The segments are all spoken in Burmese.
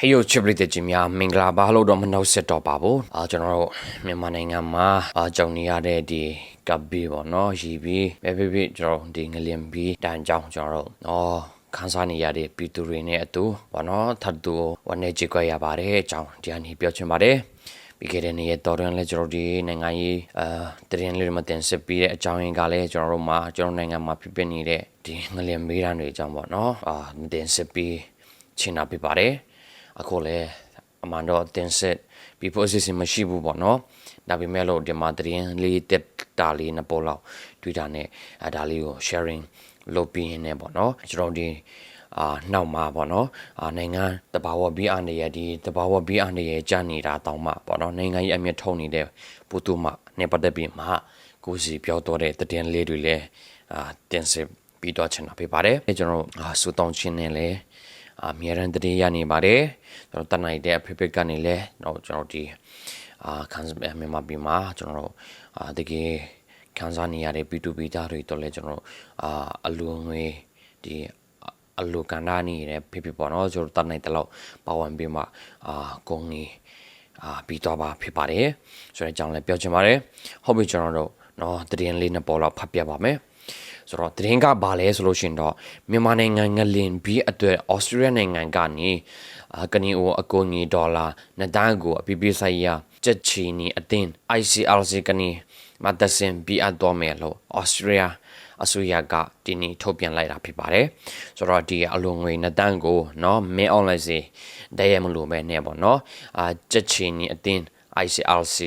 ဟေယိုချစ်ပရိသတ်ကြီးများမင်္ဂလာပါလို့တော့မနှုတ်ဆက်တော့ပါဘူးအာကျွန်တော်တို့မြန်မာနိုင်ငံမှာအာကြုံနေရတဲ့ဒီကပ်ဘီပေါ့နော်ရီဘီပဲပဲပဲကျွန်တော်ဒီငလင်ဘီတန်ကြောင်ကျွန်တော်တို့ဩခန်းစားနေရတဲ့ပြည်သူတွေနဲ့အတူဘောနော်ထပ်တူဝန်နေကြည့်ကြရပါတယ်အကြောင်းဒီအနည်းပြောချင်ပါတယ်ပြီးခဲ့တဲ့နေ့ရက်တော်တွင်လည်းကျွန်တော်ဒီနိုင်ငံရေးအာတရင်လေးမတင်ဆက်ပြီးတဲ့အကြောင်းရင်းကလည်းကျွန်တော်တို့မှာကျွန်တော်နိုင်ငံမှာဖြစ်ပနေတဲ့ဒီငလင်မေးရန်တွေအကြောင်းပေါ့နော်အာတင်ဆက်ပြီးချင်တာပြပါတယ် အခုလည်းအမှန်တော့တင်ဆက် people assistant မရှိဘူးပေါ့နော်ဒါပေမဲ့လို့ဒီမှာတရင်လေးတက်တာလေးနှစ်ပေါ်လောက် Twitter နဲ့အဲဒါလေးကို sharing လုပ်ပြီးနေပေါ့နော်ကျွန်တော်ဒီအာနောက်မှာပေါ့နော်အာနိုင်ငံတဘာဝဘီအားနေရဒီတဘာဝဘီအားနေရကြာနေတာတောင်းမှပေါ့နော်နိုင်ငံကြီးအမြင့်ထုံနေတဲ့ပုတုမနေပတ်သက်ပြီးမှကိုစီပြောတော့တဲ့တည်င်းလေးတွေလည်းအာတင်ဆက်ပြီးတော့ချင်တာဖြစ်ပါတယ်အဲကျွန်တော်အာစူတောင်းချင်းနဲ့လည်း အမြဲတမ်းတည်ရနေပါတယ်ကျွန်တော်တနိုင်တဲ့အဖေဖေကနေလဲတော့ကျွန်တော်ဒီအာခန်းမြန်မာပြည်မှာကျွန်တော်အာတကယ်ခန်းစားနေရတဲ့ B2B သားတွေတော့လဲကျွန်တော်အာအလူငွေဒီအလူကန်နာနေရဖေဖေပေါ့နော်ကျွန်တော်တနိုင်တလောက်ပါဝင်ပြီးမှအာကုန်းကြီးအာပြီးတော့ပါဖြစ်ပါတယ်ဆိုတဲ့အကြောင်းလည်းပြောချင်ပါတယ်ဟုတ်ပြီကျွန်တော်တို့နော်တရင်လေးနှစ်ပေါ်လောက်ဖတ်ပြပါမယ် ဆိုတော့တရင်ကဘာလဲဆိုလို့ရှိရင်တော့မြန်မာနိုင်ငံငလင်ဘီအတွက်ဩစတြေးလျနိုင်ငံကနေအာကနေအိုအကူအညီဒေါ်လာနှစ်တန်းကိုအပြည့်ပြည့်ဆိုင်ရာချက်ချီနီအတင်း ICRC ကနေမတ်တဆင်ဘီအပ်တော်မယ်လို့ဩစတြေးလျအစိုးရကဒီနေ့ထုတ်ပြန်လိုက်တာဖြစ်ပါတယ်ဆိုတော့ဒီအလုံးငွေနှစ်တန်းကိုเนาะမင်း online စီတရမလို့ပဲနဲ့ပေါ့เนาะအာချက်ချီနီအတင်း ICRC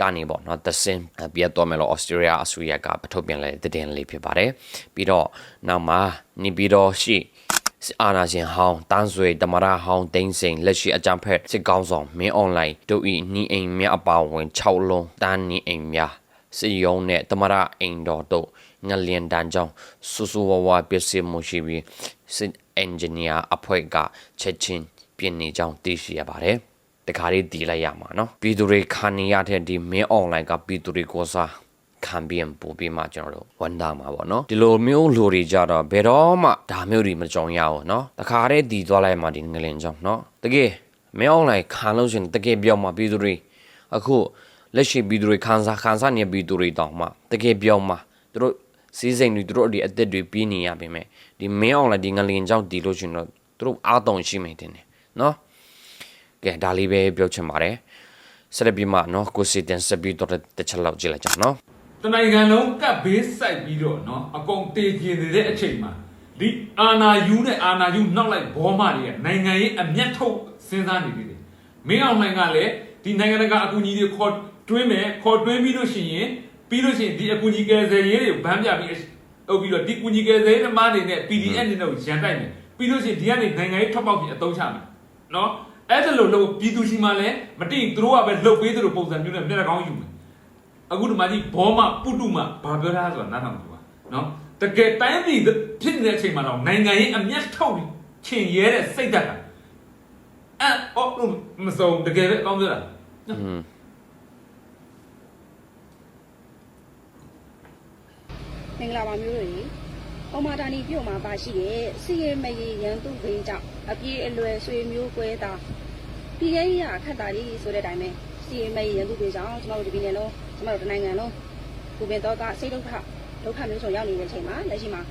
ကနေပေါ့နော်သစင်ပြတ်တော့မယ်လို့ဩစတြေးလျအစိုးရကပထုတ်ပြန်လိုက်တဲ့တင်လေးဖြစ်ပါတယ်ပြီးတော့နောက်မှာနေပြီးတော့ရှိအာနာရှင်ဟောင်းတန်းဆွေတမရဟောင်းတိန်းစိန်လက်ရှိအကြံဖက်စစ်ကောင်းဆောင်မင်းအွန်လိုင်းတို့ဤနီအိမ်မြအပါဝင်6လုံးတန်းနီအိမ်များစီယုံနဲ့တမရအိမ်တော်တို့ငလျင်တန်းကြောင့်စူစူဝဝပစ္စည်းမှုရှိပြီးစစ်အင်ဂျင်နီယာအဖွဲ့ကချက်ချင်းပြင်နေကြောင်းသိရှိရပါတယ် တခါလေးတီးလိုက်ရမှာနော်ပြည်သူတွေခံနေရတဲ့ဒီမင်းအွန်လိုင်းကပြည်သူတွေကိုစားခံပြီးပို့ပြီးမှကျွန်တော်တို့ဝန်တာမှာပေါ့နော်ဒီလိုမျိုးလူတွေကြတော့ဘယ်တော့မှဒါမျိုးတွေမကြုံရအောင်နော်တခါတည်းတည်သွားလိုက်မှဒီငလင်ကြောင့်နော်တကယ်မင်းအွန်လိုင်းခံလို့ရှင်တကယ်ပြောမှပြည်သူတွေအခုလက်ရှိပြည်သူတွေခံစားခံစားနေပြည်သူတွေတောင်မှတကယ်ပြောမှသူတို့စည်းစိမ်တွေသူတို့ဒီအသက်တွေပြီးနေရပါမယ်ဒီမင်းအွန်လိုင်းဒီငလင်ကြောင့်တည်လို့ရှင်တော့သူတို့အားတောင်ရှိမယ်တင်တယ်နော် ကဲဒါလေးပဲပြောချင်ပါတယ်ဆက်လက်ပြီးမှเนาะကိုစီတင်ဆက်ပြီးတော့တစ်ချက်လောက်ကြည့်လိုက်ကြအောင်เนาะ တနိုင်ငံလုံးကပ်ဘေးစိုက်ပြီးတော့เนาะအကုန်တေကျင်နေတဲ့အချိန်မှာဒီအာနာယူနဲ့အာနာယူနောက်လိုက်ဘောမတွေကနိုင်ငံရေးအမျက်ထုတ်စဉ်းစားနေသေးတယ်မင်းအောင်နိုင်ကလည်းဒီနိုင်ငံတကာအကူအညီတွေခေါ်တွင်းမယ်ခေါ်တွင်းပြီးလို့ရှိရင်ပြီးလို့ရှိရင်ဒီအကူအညီကယ်ဆယ်ရေးတွေကိုဗန်းပြပြီးဟုတ်ပြီးတော့ဒီကူညီကယ်ဆယ်ရေးသမားတွေနဲ့ PDF တွေနဲ့ရန်တိုက်မယ်ပြီးလို့ရှိရင်ဒီကနေနိုင်ငံရေးထွက်ပေါက်ပြီးအသုံးချမယ်เนาะ အဲ့ဒါလို့လို့ပြည်သူရှိမှလည်းမတိသူတို့ကပဲလှုပ်ပေးသူတို့ပုံစံမျိုးနဲ့မျက်နှာကောင်းယူမယ်အခုဒီမှာကြီးဘောမပုတုမဘာပြောတာဆိုတာနားထောင်ကြည့်ပါနော်တကယ်တိုင်းပြည်ဖြစ်နေတဲ့အချိန်မှာတော့နိုင်ငံရေးအမျက်ထုတ်ချင်ရဲတဲ့စိတ်ဓာတ်ကအဲ့အော်မစုံတကယ်ပဲအကောင်းပြောတာอืมမင်္ဂလာပါမျိုးတို့ရေ။ အော်မာတာနီပြုတ်မှာပါရှိတဲ့စီရဲမရေရန်သူဘင်းကြောင့်အပြေးအလွယ်ဆွေမျိုးကွဲတာပြည်ရဲ့ရအခက်တာလေးဆိုတဲ့အတိုင်းပဲစီရဲမရေရန်သူဘင်းကြောင့်ကျွန်တော်တို့ဒီပြည်နယ်လုံးကျွန်တော်တို့နိုင်ငံလုံးကိုပင်တော့ကစိတ်ဒုက္ခဒုက္ခမျိုးစုံရောက်နေတဲ့အချိန်မှာလက်ရှိမှာ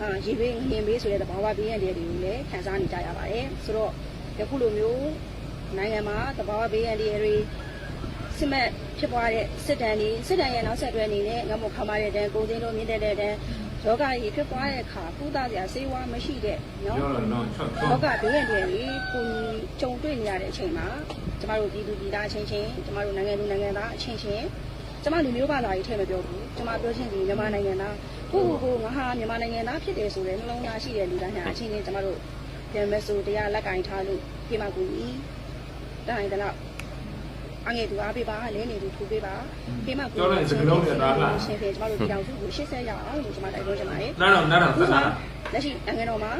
အာရေဘေးငလျင်ဘေးဆိုတဲ့သဘာဝဘေးရန်တွေကိုလည်းခံစားနေကြရပါတယ်။ဆိုတော့ယခုလိုမျိုးနိုင်ငံမှာသဘာဝဘေးရန်တွေစစ်မဲ့ဖြစ်ပွားတဲ့စစ်တမ်းတွေစစ်တမ်းရဲ့နောက်ဆက်တွဲအနေနဲ့ငမခမ်းပါတဲ့တန်းကိုသိန်းတို့မြင့်တဲ့တဲ့တန်း ယောဂကြီးဖြစ်ပွားတဲ့အခါကုသစရာဆေးဝါးမရှိတဲ့နော်ပြောတော့နော်ချွတ်ချွယောတ်ဂဘေးရန်တွေကိုကြုံတွေ့နေရတဲ့အချိန်မှာကျမတို့ပြည်သူပြည်သားအချင်းချင်းကျမတို့နိုင်ငံသူနိုင်ငံသားအချင်းချင်းကျမလူမျိုးဘာသာကြီးထဲမပြောဘူးကျမပြောချင်းဒီမြန်မာနိုင်ငံသားကိုကိုကိုငါဟာမြန်မာနိုင်ငံသားဖြစ်တယ်ဆိုတဲ့နှလုံးသားရှိတဲ့လူသားများအချင်းချင်းကျမတို့ပြန်မဆိုတရားလက်ကင်ထားလို့ပြေမကူကြီးတိုင်းတလောက် အငယ်သူအားပေးပါလဲနေသူထိုးပေးပါဖေးမကူရှင်ဖေးကျမတို့ပြောင်စုကို80ရအောင်လို့ကျမတိုက်တွန်းချင်ပါတယ်နားတော့နားတော့ခုစမှနားလက်ရှိအငယ်တော်မှာ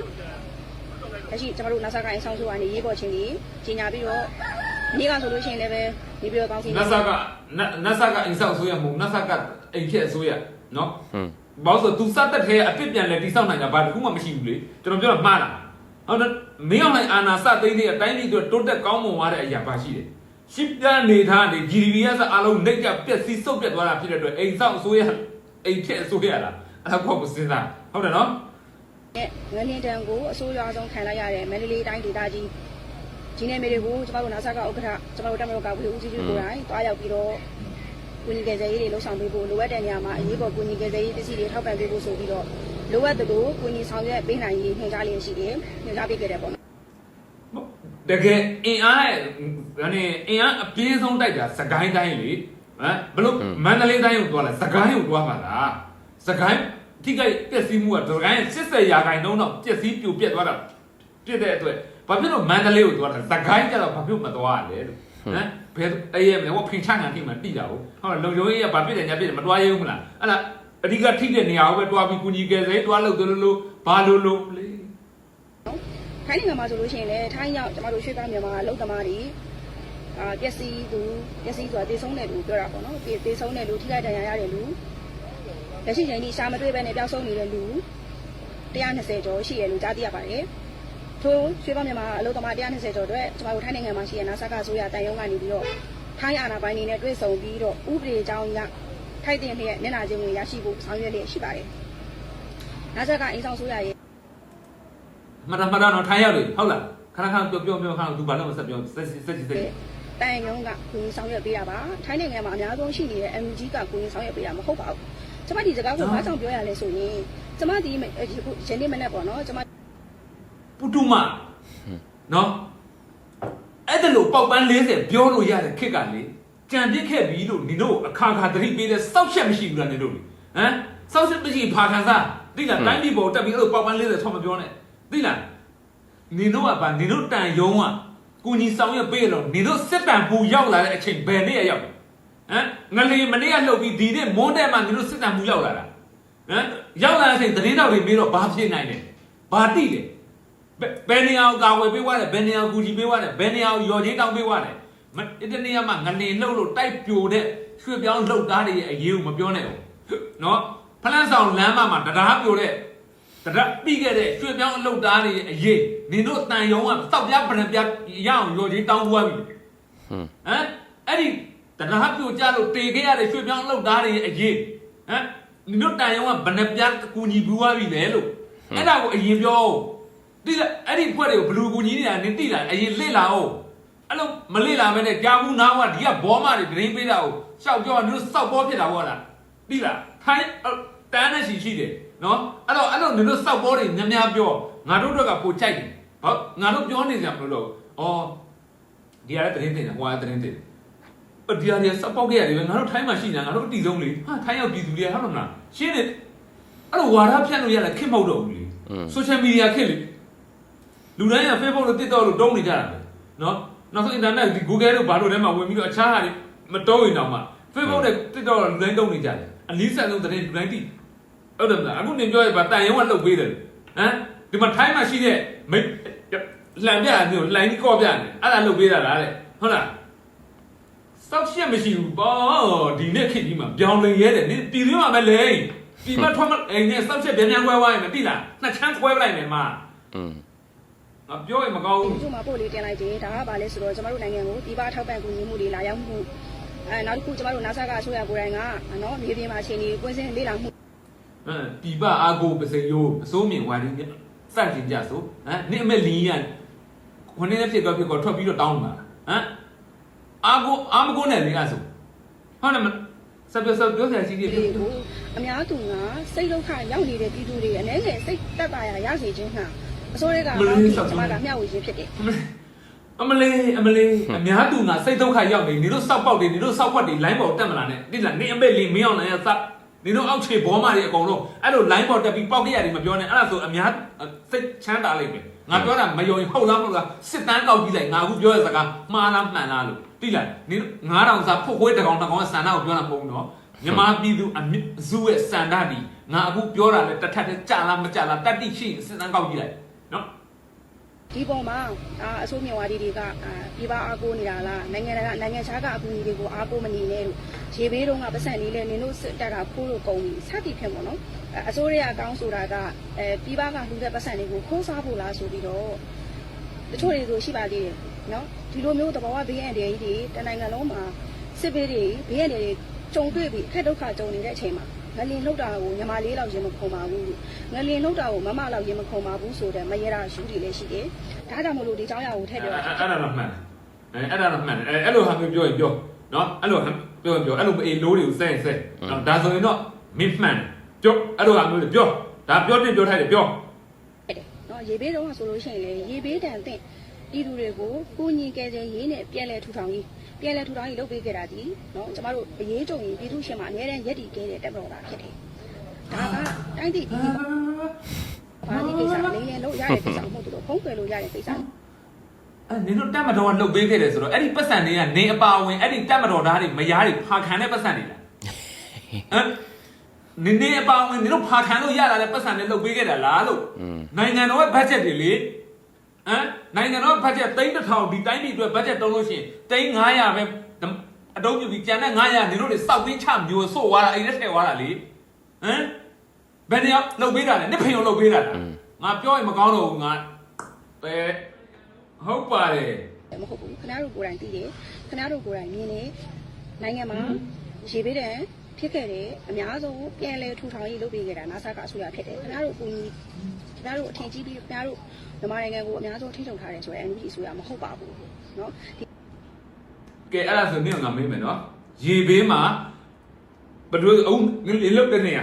လက်ရှိကျမတို့နာဆာကိုင်းဆောင်းစုကနေရေးပေါ်ချင်းကြီးကြီးညာပြီးတော့နေ့ကဆိုလို့ရှိရင်လည်းပဲနေပြီးတော့ကောင်းစီနတ်ဆာကနတ်ဆာကအိမ်ဆောက်အစိုးရမဟုတ်နတ်ဆာကအိမ်ဖြစ်အစိုးရနော်อืมဘာလို့ဆိုသူစက်တက်ထဲအပြစ်ပြန်လဲတိဆောက်နိုင်တာဘာတခုမှမရှိဘူးလေကျွန်တော်ပြောတာမှားလားဟုတ်တယ်မင်းအောင်လိုက်အာနာစသိမ့်တဲ့အတိုင်းပြည်တို့တိုးတက်ကောင်းမွန်သွားတဲ့အရာပါရှိတယ် ရှစ်ပြနေထားနေ GDP ကစအလုံးနှိပ်ကြပျက်စီးစုပ်ပြတ်သွားတာဖြစ်တဲ့အတွက်အိမ်ဆောက်အစိုးရအိမ်ထက်အစိုးရလားအဲ့ဒါကောမစင်စားဟုတ်တယ်နော်နဲ့ငလင်းတန်ကိုအစိုးရဆုံးခံလိုက်ရတဲ့မန္တလေးတိုင်းဒေသကြီးဒီနယ်မြေတွေကိုကျမတို့နာဆာကဥက္ကဋ္ဌကျမတို့တက်မတော်ကဝေဦးစီးကြီးကိုယ်တိုင်တွားရောက်ပြီးတော့ကုညီကယ်ဆယ်ရေးတွေလှုပ်ဆောင်ပေးဖို့လိုအပ်တဲ့နေရာမှာအရေးပေါ်ကုညီကယ်ဆယ်ရေးပစ္စည်းတွေထောက်ပံ့ပေးဖို့ဆိုပြီးတော့လိုအပ်တဲ့ကိုကုညီဆောင်ရွက်ပေးနိုင်ရေးညွှန်ကြားလျက်ရှိတယ်ညွှန်ကြားပေးခဲ့တယ်ပေါ့နော် တကယ်အင်အားရဲ့ဒါနဲ့အင်အားအပြင်းဆုံးတိုက်တာစကိုင်းတိုင်းလေဟမ်ဘလို့မန္တလေးတိုင်းကိုတွားလာစကိုင်းကိုတွားပါလားစကိုင်းထိခိုက်ပျက်စီးမှုကစကိုင်း80ရာခိုင်နှုန်းတော့ပျက်စီးပြိုပြက်သွားတာဖြစ်တဲ့အတွက်ဘာဖြစ်လို့မန္တလေးကိုတွားတာစကိုင်းကျတော့ဘာဖြစ်မတွားရလဲလို့ဟမ်ဘယ်အဲ့ရဲ့ဟိုဖင်ချငံထိမှတိတာဟုတ်ဟုတ်လုံယုံရေးကဘာဖြစ်တယ်ညာဖြစ်တယ်မတွားရဘူးမလားအဲ့ဒါအဓိကထိတဲ့နေရာကိုပဲတွားပြီးကုညီကယ်ဆယ်တွားလို့လို့လို့ဘာလို့လို့လေ ထိုင်းနိုင်ငံမှာဆိုလို့ရှိရင်လည်းထိုင်းရောက်ကျမတို့ရွှေ့သားမြန်မာအလုပ်သမားတွေအာပျက်စီးသူပျက်စီးဆိုတာတေဆုံးတဲ့လူပြောတာပေါ့နော်တေတေဆုံးတဲ့လူထိခိုက်ဒဏ်ရာရတဲ့လူလက်ရှိချိန်ထိရှားမတွေ့ဘဲနဲ့ပျောက်ဆုံးနေတဲ့လူ120ကျော်ရှိရလို့ကြားသိရပါတယ်ထို့ရွှေ့သားမြန်မာအလုပ်သမား120ကျော်အတွက်ကျမတို့ထိုင်းနိုင်ငံမှာရှိတဲ့နာဆာကအစိုးရတန်ရုံးကနေပြီးတော့ထိုင်းအာဏာပိုင်တွေနဲ့တွေ့ဆုံပြီးတော့ဥပဒေအကြောင်းအရထိုက်တဲ့လျက်မျက်နှာချင်းဝင်ရရှိဖို့ဆောင်ရွက်လျက်ရှိပါတယ်နာဆာကအင်းဆောင်ဆိုရရဲ့ မတမတတော့ထိုင်းရောက်လေဟုတ်လားခဏခဏပြောပြောပြောခဏသူဘာလို့မဆက်ပြောဆက်ဆက်ဆက်ဆက်တန်ရုံးကကိုရင်ဆောင်ရွက်ပေးတာပါထိုင်းနိုင်ငံမှာအများဆုံးရှိနေတဲ့ MG ကကိုရင်ဆောင်ရွက်ပေးတာမဟုတ်ပါဘူးကျမဒီစကားကိုဘာကြောင့်ပြောရလဲဆိုရင်ကျမဒီယနေ့မနေ့ပေါ့နော်ကျမပုတုမနော်အဲ့ဒါလို့ပေါက်ပန်း40ပြောလို့ရတဲ့ခက်ကလေကြံပြစ်ခဲ့ပြီလို့နင်တို့အခါခါသတိပေးတဲ့စောက်ချက်မရှိဘူးလားနင်တို့ဟမ်စောက်ချက်မရှိဖာခံစားသိလားတိုင်းပြည်ပေါ်တက်ပြီးအဲ့လိုပေါက်ပန်း40ဆောင်းမပြောနဲ့ သိလားနင်တို့ကဗာနင်တို့တန်ယုံကကိုကြီးဆောင်ရပေးလို့နင်တို့စစ်တမ်းပူရောက်လာတဲ့အချိန်ဘယ်နေ့ရောက်ဟမ်ငလေမနေ့ကလှုပ်ပြီးဒီနေ့မွန်းတဲ့မှာနင်တို့စစ်တမ်းပူရောက်လာတာဟမ်ရောက်လာတဲ့အချိန်သတင်းတော်တွေမေးတော့ဘာဖြစ်နိုင်လဲဘာတိလဲဘယ်နေရာကိုကာဝယ်ပေးသွားတယ်ဘယ်နေရာကိုကူညီပေးသွားတယ်ဘယ်နေရာကိုရော်ချင်းတောင်းပေးသွားတယ်မတနေရာမှာငနေလှုပ်လို့တိုက်ပြိုတဲ့ရွှေပြောင်းလှုပ်သားတွေရဲ့အရေးကိုမပြောနဲ့ဘူးနော်ဖလန်းဆောင်လမ်းမမှာတရားပြိုတဲ့ တရားပြီးခဲ့တဲ့ရွှေပြောင်းလှုပ်သားတွေရဲ့အရေးနင်တို့တန်ယုံကစောက်ပြပရံပြရအောင်ရော်ချင်းတောင်းသွားပြီဟွန်းဟမ်အဲ့ဒီတရားပြိုကြလို့တေခဲ့ရတဲ့ရွှေပြောင်းလှုပ်သားတွေရဲ့အရေးဟမ်နင်တို့တန်ယုံကဘယ်နှပြကူညီပူသွားပြီလဲလို့အဲ့ဒါကိုအရင်ပြောအောင်တိလာအဲ့ဒီဖွဲ့တွေကိုဘလူကူကြီးနေတာနင်တိလာအရင်လစ်လာအောင်အဲ့လိုမလစ်လာမဲနဲ့ကြာဘူးနားကဒီကဘောမတွေဒရင်းပေးတာကိုရှောက်ပြောနင်တို့စောက်ပေါ်ဖြစ်တာဟုတ်လားတိလာထိုင်းတန်းနဲ့ရှိရှိတယ် နော်အဲ့တော့အဲ့တော့နင်တို့စောက်ပေါ်တွေများများပြောငါတို့တို့ကပိုကြိုက်တယ်ဟုတ်ငါတို့ပြောနေကြမလို့တော့ဩဒီရတဲ့သတင်းတင်တယ်ဟိုရတဲ့သတင်းတင်အဒီရတဲ့စောက်ပေါက်ခဲ့ရတယ်ပဲငါတို့ထိုင်းမှာရှိနေတာငါတို့အတီဆုံးလေဟာထိုင်းရောက်ပြည်သူတွေကဟုတ်လားမလားရှင်းနေအဲ့တော့ဝါဒဖြန့်လို့ရတာခက်မဟုတ်တော့ဘူးလေဆိုရှယ်မီဒီယာခက်လေလူတိုင်းက Facebook လို့ TikTok လို့တုံးနေကြတာပဲနော်နောက်ဆုံး internet ဒီ Google တို့ဘာလို့လဲမှာဝင်ပြီးတော့အခြားဟာတွေမတုံးရင်တောင်မှ Facebook နဲ့ TikTok တော့လူတိုင်းတုံးနေကြတယ်အနည်းဆက်ဆုံးသတင်းလူတိုင်းတိ ဟုတ်တယ်မလားအခုနေပြောရပါတန်ရုံးကလှုပ်ပေးတယ်ဟမ်ဒီမှာ time မှာရှိတဲ့မိတ်လန်ပြတယ်မျိုး line ကြီးကော့ပြတယ်အဲ့ဒါလှုပ်ပေးတာလားတဲ့ဟုတ်လားစောက်ရှက်မရှိဘူးပေါ့ဒီနေ့ခေတ်ကြီးမှာပြောင်းလဲရဲတယ်နင်ပြည်သွင်းမှာမလဲဒီမှာထွက်မအိမ်နဲ့စောက်ရှက်ပြန်ပြန်ခွဲသွားရင်မသိလားနှစ်ချမ်းခွဲပလိုက်မယ်မှာอืมငါပြောရင်မကောင်းဘူးဒီမှာပို့လေးတင်လိုက်တယ်ဒါကဘာလဲဆိုတော့ကျမတို့နိုင်ငံကိုဒီပါထောက်ပံ့ကူညီမှုတွေလာရောက်မှုအဲနောက်တစ်ခုကျမတို့နာဆာကအစိုးရကိုယ်တိုင်ကနော်မြေပြင်မှာအခြေအနေကိုကွင်းစင်းလေ့လာမှု ဟမ်ဒီပအာကိုပစိန်ယိုးအစိုးမြင်ဝါဒီစန့်ကျင်ကြဆိုဟမ်နင့်အမေလင်းရခொနည်းနဲ့ဖြစ်တော့ဖြစ်တော့ထွက်ပြီးတော့တောင်းမှာဟမ်အာကိုအာမကိုနဲ့လေအဲ့ဆိုဟုတ်တယ်မစပ်စပ်ပြောစရာရှိသေးတယ်တွေကိုအများသူကစိတ်ဒုက္ခရောက်နေတဲ့ပြည်သူတွေအနေနဲ့စိတ်တက်တာရရစေခြင်းဟာအစိုးရကဟောဒီကျမကမျှဝေခြင်းဖြစ်တယ်အမလေးအမလေးအများသူငါစိတ်ဒုက္ခရောက်နေနေတို့စောက်ပေါက်တွေနေတို့စောက်ခွက်တွေ line ပေါ်တက်မလာနဲ့တိလားနေအမေလင်းမင်းအောင်လည်းစ ပ်နေတို့အောက်ခြေဘောမတွေအကုန်လုံးအဲ့လို line ပေါ်တက်ပြီးပေါက်ကြရတယ်မပြောနဲ့အဲ့ဒါဆိုအများစိတ်ချမ်းသာလိမ့်မယ်ငါပြောတာမယုံရင်ဟုတ်လားမဟုတ်လားစစ်တမ်းကောက်ကြည့်လိုက်ငါအခုပြောတဲ့စကားမှားလားမှန်လားလို့တိလားနေ9000စာဖုတ်ခွေးတကောင်တကောင်ဆန္ဒကိုပြောတာမဟုတ်ဘူးနော်မြန်မာပြည်သူအစုရဲ့စန္ဒဒီငါအခုပြောတာလေတထက်တဲ့ကြာလားမကြာလားတတိရှိစစ်တမ်းကောက်ကြည့်လိုက်နော် ဒီပုံမှာအာအစိုးမြဝါဒီတွေကအာပြည်ပအားကိုးနေတာလားနိုင်ငံတကာနိုင်ငံခြားကအကူအညီတွေကိုအားကိုးမနေနဲ့လို့ရေဘေးတုန်းကပတ်စံလေးလဲနင်တို့စစ်တက်တာခိုးလို့ကုန်ပြီစသည်ဖြင့်ပေါ့နော်အဲအစိုးရအကောင်းဆိုတာကအဲပြည်ပကလူတဲ့ပတ်စံတွေကိုခိုးစားဖို့လားဆိုပြီးတော့တချို့တွေဆိုရှိပါသေးတယ်နော်ဒီလိုမျိုးတဘာဝဘေးအန္တရာယ်ကြီးတွေတနိုင်ငံလုံးမှာစစ်ဘေးတွေဘေးအန္တရာယ်တွေကြုံတွေ့ပြီးအခက်ဒုက္ခကြုံနေတဲ့အချိန်မှာ ငလင်လှုပ်တာကိုညီမလေးလောက်ရင်မခုံပါဘူးငလင်လှုပ်တာကိုမမလောက်ရင်မခုံပါဘူးဆိုတဲ့မရတာရှူတွေလည်းရှိတယ်ဒါကြောင့်မလို့ဒီเจ้าရကိုထည့်ပြောတာ အဲ့ဒါတော့မှန်တယ်အဲအဲ့ဒါတော့မှန်တယ်အဲအဲ့လိုဟာမျိုးပြောရင်ပြောနော်အဲ့လိုပြောရင်ပြောအဲ့လိုအေးလိုးတွေကိုစဲစဲနော်ဒါဆိုရင်တော့မင်းမှန်ပြောအဲ့လိုဟာမျိုးတွေပြောဒါပြောတင်ပြောထိုက်တယ်ပြော တယ်နော်ရေဘေးတုန်းကဆိုလို့ရှိရင်လေရေဘေးတန်တဲ့ပြည်သူတွေကိုကိုညီကယ်ဆယ်ရေးနဲ့ပြန်လဲထူထောင်ရေး ပြန်လဲထူထောင်ရေးလုပ်ပေးခဲ့တာဒီနော်ကျမတို့အရေးကြုံရင်ပြည်သူရှင်မှာအများတန်းရက်တည်ခဲ့တဲ့တက်မတော်တာဖြစ်တယ်ဒါကတိုင်းပြည်ပြည်ဘာဒီကိစ္စလေးလေးလို့ရတဲ့ကိစ္စမဟုတ်ဘူးလို့ဖုံးကွယ်လို့ရတဲ့ကိစ္စအဲ့နင်တို့တက်မတော်ကလှုပ်ပေးခဲ့တယ်ဆိုတော့အဲ့ဒီပတ်စံတွေကနေအပါဝင်အဲ့ဒီတက်မတော်သားတွေမယားတွေဖာခံတဲ့ပတ်စံတွေလားဟမ်နင်နေအပါဝင်နင်တို့ဖာခံလို့ရလာတဲ့ပတ်စံတွေလှုပ်ပေးခဲ့တာလားလို့နိုင်ငံတော်ရဲ့ဘတ်ဂျက်တွေလေ ဟမ်နိုင်ငံတော်ဘတ်ဂျက်သိန်းတစ်ထောင်ဒီတိုင်းပြည်အတွက်ဘတ်ဂျက်တုံးလို့ရှိရင်သိန်း900ပဲအတုံးပြပြီးကျန်တဲ့900နင်တို့တွေစောက်သိန်းချမျိုးဆို့သွားတာအိမ်နဲ့ထည့်သွားတာလေဟမ်ဘယ်နေရောက်လှုပ်ပေးတာလဲနစ်ဖင်ကိုလှုပ်ပေးတာလားငါပြောရင်မကောင်းတော့ဘူးငါအဲဟုတ်ပါတယ်မဟုတ်ဘူးခင်ဗျားတို့ကိုယ်တိုင်သိတယ်ခင်ဗျားတို့ကိုယ်တိုင်မြင်တယ်နိုင်ငံမှာရေဘေးတန်ဖြစ်ခဲ့တယ်အများဆုံးပြန်လဲထူထောင်ရေးလုပ်ပေးခဲ့တာနာဆာကအစိုးရဖြစ်တယ်ခင်ဗျားတို့ကိုကြီးခင်ဗျားတို့အထင်ကြီးပြီးခင်ဗျားတို့ မြန်မာနိုင်ငံကိုအများဆုံးထိန်းချုပ်ထားတယ်ဆိုရင် NUG အစိုးရမဟုတ်ပါဘူးเนาะဒီ ကဲအဲ့ဒါဆိုနင့်ငါမေးမယ်နော်ရေဘေးမှာဘယ်လိုအောင်ငလင်လုတ်တဲ့နေရ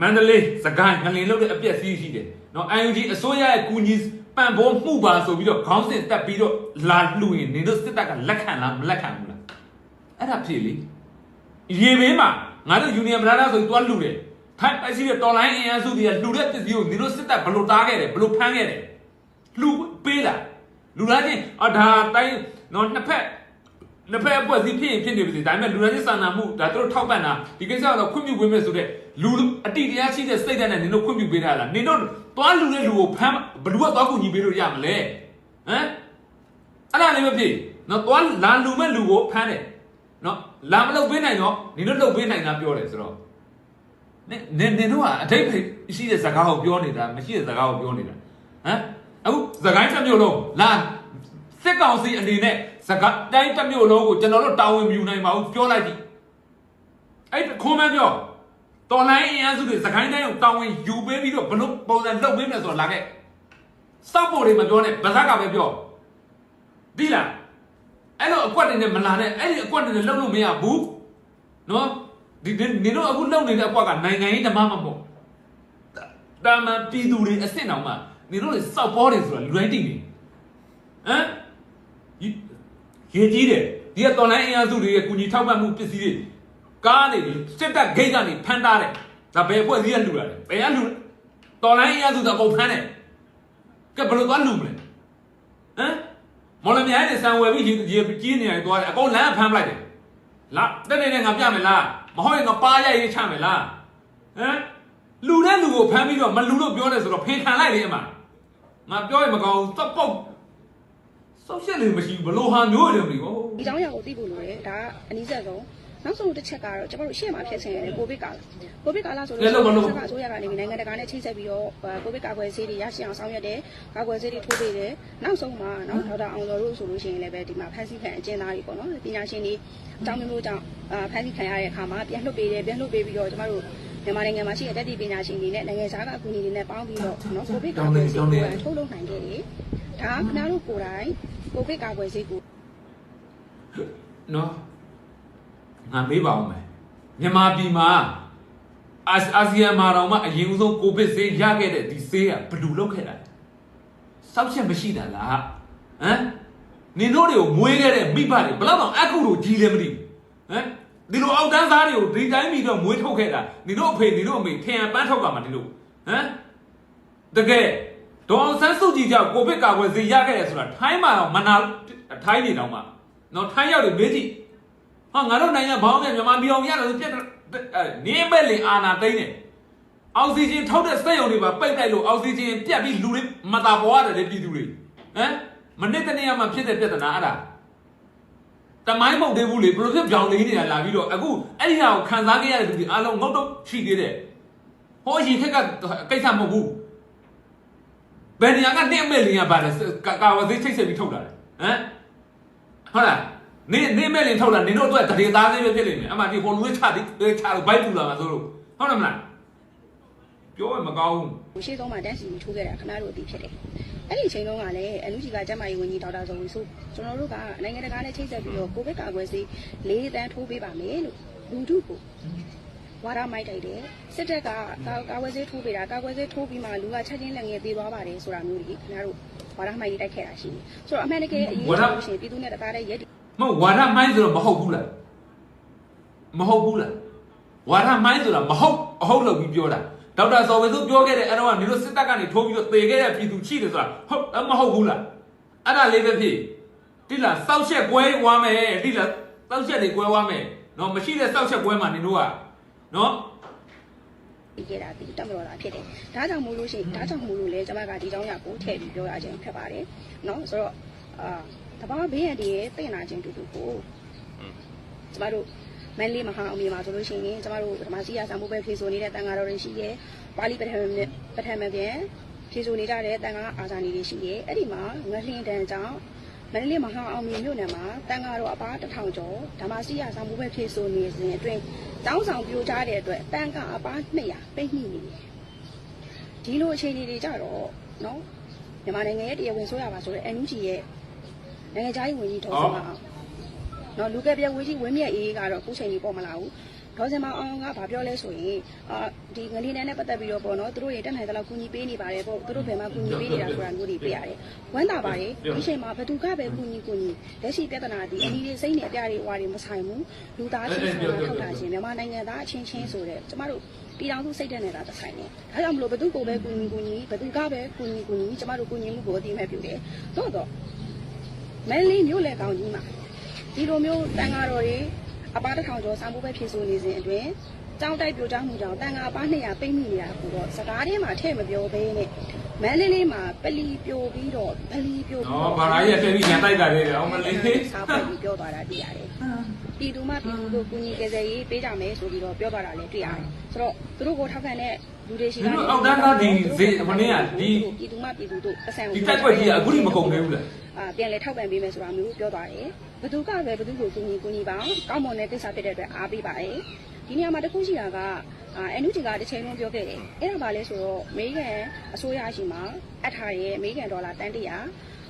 မန္တလေးစကိုင်းငလင်လုတ်တဲ့အပြက်စီးရှိတယ်နော် IUG အစိုးရရဲ့ကူညီပံ့ပိုးမှုပါဆိုပြီးတော့ခေါင်းစဉ်တက်ပြီးတော့လာလှူရင်နေတို့စစ်တပ်ကလက်ခံလားမလက်ခံဘူးလားအဲ့ဒါဖြစ်လေရေဘေးမှာငါတို့ယူနီယံဗလာဒါဆိုပြီးတွားလှူတယ်ထိုင်အစီရတော်လိုင်းအင်အားစုတွေကလှူတဲ့ပစ္စည်းကိုနေတို့စစ်တပ်ဘယ်လိုတားခဲ့တယ်ဘယ်လိုဖမ်းခဲ့တယ် လှူပေးလားလူလားချင်းအဒါတိုင်းနော်နှစ်ဖက်နှစ်ဖက်အဖွဲ့အစည်းဖြစ်ရင်ဖြစ်နေပါစေဒါပေမဲ့လူရင်းစာနာမှုဒါတို့ထောက်ပံ့တာဒီကိစ္စကတော့ခွင့်ပြုပေးမယ်ဆိုတော့လူအတိတရားရှိတဲ့စိတ်ဓာတ်နဲ့နင်တို့ခွင့်ပြုပေးတာလားနင်တို့သွားလူတဲ့လူကိုဖမ်းဘလူကသွားကူညီပေးလို့ရမလဲဟမ်အဲ့ဒါလေးမဖြစ်နော်သွားလာလူမဲ့လူကိုဖမ်းတယ်နော်လာမလုပ်ပေးနိုင်တော့နင်တို့လုပ်ပေးနိုင်တာပြောတယ်ဆိုတော့နင်နင်နင်တို့ကအတိတ်ရှိတဲ့ဇာတ်ကားကိုပြောနေတာမရှိတဲ့ဇာတ်ကားကိုပြောနေတာဟမ် အခုဇာတ်ကိုင်းတစ်မျိုးလုံးလာစစ်ကောင်စီအနေနဲ့စကတိုင်းတစ်မျိုးလုံးကိုကျွန်တော်တို့တာဝန်မယူနိုင်ပါဘူးပြောလိုက်ပြီအဲ့ခွန်မပြောတော်လိုင်းအင်အားစုတွေစကိုင်းတိုင်းကိုတာဝန်ယူပေးပြီးတော့ဘလို့ပုံစံလုပ်ပေးမယ်ဆိုတော့လာခဲ့စောက်ဖို့တွေမပြောနဲ့ဗဇက်ကပဲပြောဒီလားအဲ့လိုအကွက်တွေနဲ့မလာနဲ့အဲ့ဒီအကွက်တွေနဲ့လုံလို့မရဘူးနော်ဒီနင်တို့အခုလုံနေတဲ့အကွက်ကနိုင်ငံရေးဓမ္မမဟုတ်တာမန်ပြည်သူတွေအစ်စ်တောင်မှ နင်တို့တွေစောက်ပေါ်တယ်ဆိုတာလူတိုင်းသိနေဟမ်ရေကြီးတယ်ဒီကတော်လိုင်းအင်အားစုတွေရဲ့ကုညီထောက်ပံ့မှုပစ္စည်းတွေကားနေပြီစစ်တပ်ဂိတ်ကနေဖမ်းတာတယ်ဒါဘယ်အဖွဲ့အစည်းကလူလာလဲဘယ်ကလူတော်လိုင်းအင်အားစုတော့အကုန်ဖမ်းတယ်ကဲဘယ်လိုသွားလူမလဲဟမ်မော်လမြိုင်နဲ့ဆံဝယ်ပြီးရေရေကြီးနေရတယ်သွားတယ်အကုန်လမ်းဖမ်းပလိုက်တယ်လာတက်နေနဲ့ငါပြမယ်လားမဟုတ်ရင်ငါပါရိုက်ရေးချမယ်လားဟမ်လူတဲ့လူကိုဖမ်းပြီးတော့မလူလို့ပြောတယ်ဆိုတော့ဖေခံလိုက်လေအမ ငါပြောရင်မကောင်းဘူးသက်ပုတ်စောက်ရှက်လေမရှိဘလို့ဟာမျိုးတွေမသိဘူးဒီကြောင်ရကိုသိဖို့လိုတယ်ဒါအနည်းဆက်ဆုံးနောက်ဆုံးတစ်ချက်ကတော့ကျွန်တော်တို့ရှေ့မှာဖြစ်ဆင်ရတယ်ကိုဗစ်ကာလကိုဗစ်ကာလဆိုလို့ဆက်ကအစိုးရကနေနိုင်ငံတကာနဲ့ချိတ်ဆက်ပြီးတော့ကိုဗစ်ကာကွယ်ဆေးတွေရရှိအောင်ဆောင်ရွက်တယ်ကာကွယ်ဆေးတွေထိုးပေးတယ်နောက်ဆုံးမှာနော်ဒေါက်တာအောင်စောတို့ဆိုလို့ရှိရင်လည်းပဲဒီမှာဖန်ဆီးခံအကျဉ်းသားတွေပေါ့နော်ပညာရှင်တွေအကြောင်းမျိုးကြောင့်ဖန်ဆီးခံရတဲ့အခါမှာပြန်လွှတ်ပေးတယ်ပြန်လွှတ်ပေးပြီးတော့ကျွန်တော်တို့ မြန်မာနိုင်ငံမှာရှိတဲ့တက်တီပညာရှင်တွေနဲ့နိုင်ငံခြားကအကူအညီတွေနဲ့ပေါင်းပြီးတော့နော်ကိုဗစ်ကာကွယ်ဆေးကိုထုတ်လုပ်နိုင်ခဲ့တယ်ဒါကခင်ဗျားတို့ကိုယ်တိုင်ကိုဗစ်ကာကွယ်ဆေးကိုနော်ငါမေးပါဦးမယ်မြန်မာပြည်မှာအာအာဆီယံမှာတော့မှအရင်ဦးဆုံးကိုဗစ်ဆေးရခဲ့တဲ့ဒီဆေးကဘယ်လိုလုပ်ခဲ့တာလဲစောက်ချက်မရှိတာလားဟမ်နင်တို့တွေကိုမွေးခဲ့တဲ့မိဘတွေဘယ်တော့မှအခုလိုကြီးလည်းမသိဘူးဟမ် ဒီလိုအောက်တန်းသားတွေကိုဒီတိုင်းပြီးတော့မွေးထုတ်ခဲ့တာနင်တို့အဖေနင်တို့အမေထင်ရပန်းထုတ်ကြမှာဒီလိုဟမ်တကယ်ဒေါအောင်ဆန်းစုကြည်ကြောင့်ကိုဗစ်ကာကွယ်ဆေးရခဲ့တယ်ဆိုတာထိုင်းမှာတော့မနာထိုင်းနေတော့မှနော်ထိုင်းရောက်တယ်မေးကြည့်ဟာငါတို့နိုင်ငံဘောင်းနဲ့မြန်မာပြည်အောင်ရတယ်ဆိုပြက်အဲနေမဲ့လင်အာနာသိမ့်နေအောက်ဆီဂျင်ထုတ်တဲ့စက်ရုံတွေပါပိတ်လိုက်လို့အောက်ဆီဂျင်ပြတ်ပြီးလူတွေမတာပေါ်ရတယ်လေပြည်သူတွေဟမ်မနစ်တနေ့မှဖြစ်တဲ့ပြဿနာအဲ့ဒါဟ တမိုင်းမဟုတ်သေးဘူးလေဘယ်လိုဖြစ်ပြောင်းလဲနေတာလာပြီးတော့အခုအဲ့ဒီဟာကိုခံစားခဲ့ရတဲ့လူတွေအားလုံးငုတ်တော့ရှိသေးတယ်ဟောရင်ခက်ကကိစ္စမဟုတ်ဘူးဘယ်နေရာကနေအမေလင်ကပါလဲကာကာဝသိချိတ်ဆက်ပြီးထုတ်လာတယ်ဟမ်ဟုတ်လားနေနေမဲ့လင်ထုတ်လာနင်တို့အတွက်တရေသားသေးပဲဖြစ်နေတယ်အမှဒီဟိုလူချသည်ချလို့ဘိုက်ပူလာမှာဆိုလို့ဟုတ်တယ်မလားပြောရမကောင်းဘူးရှေ့ဆုံးမှာတန်းစီထိုးခဲ့တာခင်ဗျားတို့အသိဖြစ်တယ် အဲ့ဒီအချိန်တုန်းကလည်းအလူကြီးကကျမကြီးဝန်ကြီးဒေါက်တာဇော်ဝီဆိုကျွန်တော်တို့ကနိုင်ငံတကာနဲ့ချိတ်ဆက်ပြီးတော့ကိုဗစ်ကာကွယ်ဆေး၄တန်းထိုးပေးပါမယ်လို့လူထုကိုဝါရမိုက်တိုက်တယ်စစ်တပ်ကကာကွယ်ဆေးထိုးပေးတာကာကွယ်ဆေးထိုးပြီးမှလူကချက်ချင်းလက်ငယ်ပေးသွားပါတယ်ဆိုတာမျိုးကြီးခင်ဗျားတို့ဝါရမိုက်တိုက်ခဲ့တာရှိတယ်ဆိုတော့အမှန်တကယ်အရေးကြီးလို့ရှိရင်ပြည်သူနဲ့တသားတည်းရက်တည်မဟုတ်ဝါဒမိုင်းဆိုတော့မဟုတ်ဘူးလားမဟုတ်ဘူးလားဝါဒမိုင်းဆိုတာမဟုတ်အဟုတ်လို့ပြီးပြောတာ ဒေါက်တာစော်ဝေစုပြောခဲ့တဲ့အဲ့တော့ကနေလို့စစ်တပ်ကနေထိုးပြီးတော့တေခဲ့တဲ့ပြည်သူရှိတယ်ဆိုတာဟုတ်မဟုတ်ဘူးလားအဲ့ဒါလေးပဲဖြစ်တိလာစောက်ချက်ပွဲဝါမယ်တိလာစောက်ချက်တွေပွဲဝါမယ်နော်မရှိတဲ့စောက်ချက်ပွဲမှာနေတို့ကနော်ပြီးခဲ့တာဒီတက်မတော်တာဖြစ်တယ်။ဒါကြောင့်မို့လို့ရှိရင်ဒါကြောင့်မို့လို့လဲကျွန်မကဒီကြောင်းရကိုထည့်ပြီးပြောရခြင်းဖြစ်ပါတယ်။နော်ဆိုတော့အာတဘာဘေးရတည်းရဲ့တင်လာခြင်းတူတူကိုကျွန်မတို့ မန်လေးမဟာအမေမှာဆိုလို့ရှိရင်ကျမတို့ဓမ္မစီရဆံမှုပဲဖြေဆိုနေတဲ့တန်ဃာတော်တွေရှိရဲ့ပါဠိပထမပထမပြန်ဖြေဆိုနေကြတဲ့တန်ဃာအာဇာနည်တွေရှိရဲ့အဲ့ဒီမှာငလျင်တန်ကြောင့်မန္တလေးမဟာအောင်မြေမြို့နယ်မှာတန်ဃာတော်အပားတစ်ထောင်ကျော်ဓမ္မစီရဆံမှုပဲဖြေဆိုနေစဉ်အတွင်းတောင်းဆောင်ပြိုချတဲ့အတွက်တန်ဃာအပား200ပိတ်မိနေတယ်ဒီလိုအခြေအနေတွေကြတော့နော်မြန်မာနိုင်ငံရဲ့တရားဝင်ဆိုရပါဆိုတဲ့ NUG ရဲ့နိုင်ငံခြားရေးဝန်ကြီးဒေါ်စမအောင် နော်လူကပြဝေးကြီးဝင်းမြက်အေးကတော့ခုချိန်ကြီးပေါ်မလာဘူးဒေါ်စင်မအောင်ကဘာပြောလဲဆိုရင်အာဒီငလီနန်းနဲ့ပတ်သက်ပြီးတော့ပေါ့နော်သူတို့ရေတက်နိုင်တဲ့လောက်ကူညီပေးနေပါတယ်ပေါ့သူတို့ဘယ်မှာကူညီပေးနေတာဆိုတာမျိုးတွေပြရတယ်ဝမ်းသာပါတယ်ဒီချိန်မှာဘသူကပဲကူညီကူညီလက်ရှိပြဿနာဒီအနီးလေးစိမ့်နေအပြားတွေဟွာတွေမဆိုင်ဘူးလူသားချင်းဆိုတာထောက်တာချင်းမြန်မာနိုင်ငံသားအချင်းချင်းဆိုတဲ့ကျမတို့ပြည်တော်စုစိတ်တက်နေတာတစ်ဆိုင်နေဒါကြောင့်မလို့ဘသူကိုပဲကူညီကူညီဘသူကပဲကူညီကူညီကျမတို့ကူညီမှုကိုအတိအမဲ့ပြုတယ်သို့တော့မဲလီမျိုးလေကောင်းကြီးမှာ ဒီလိုမျိုးတန်ဃာတော်တွေအပားတစ်ထောင်ကျော်စာမှုပဲဖြည့်ဆို့နေစဉ်အတွင်းကြောင်းတိုက်ပြိုကျမှုကြောင့်တန်ဃာအပား200ပိတ်မိနေတာကိုတော့စကားထဲမှာထည့်မပြောဘဲနဲ့မန်းလေးလေးမှာပလီပြိုပြီးတော့ပလီပြိုပြီးနော်ဘာသာရေးတက်ပြီးညာတိုက်တာလေးအောင်မလေးစားပိုက်ပြီးပြောသွားတာတွေ့ရတယ်ပြည်သူမှပြည်သူတို့ကုညီကယ်ဆယ်ရေးပေးကြမယ်ဆိုပြီးတော့ပြောသွားတာလည်းတွေ့ရတယ်ဆိုတော့သူတို့ကိုထောက်ခံတဲ့လူတွေရှိတာပြည်သူမှပြည်သူတို့အဆန်ဒီတက်ွက်ကြီးကအခုထိမကုန်သေးဘူးလားအာပြန်လဲထောက်ပံ့ပေးမယ်ဆိုတာမျိုးပြောသွားတယ် ဘသူကပဲဘသူကိုကူညီကူညီပါကောင်းမွန်တဲ့ကိစ္စဖြစ်တဲ့အတွက်အားပေးပါတယ်ဒီနေရာမှာတစ်ခုရှိတာကအာအန်နုဂျီကတစ်ချိန်လုံးပြောခဲ့တယ်အဲ့ဒါပါလဲဆိုတော့အမေရိကန်အစိုးရရှိမှာအပ်ထားရဲ့အမေရိကန်ဒေါ်လာတန်တရာ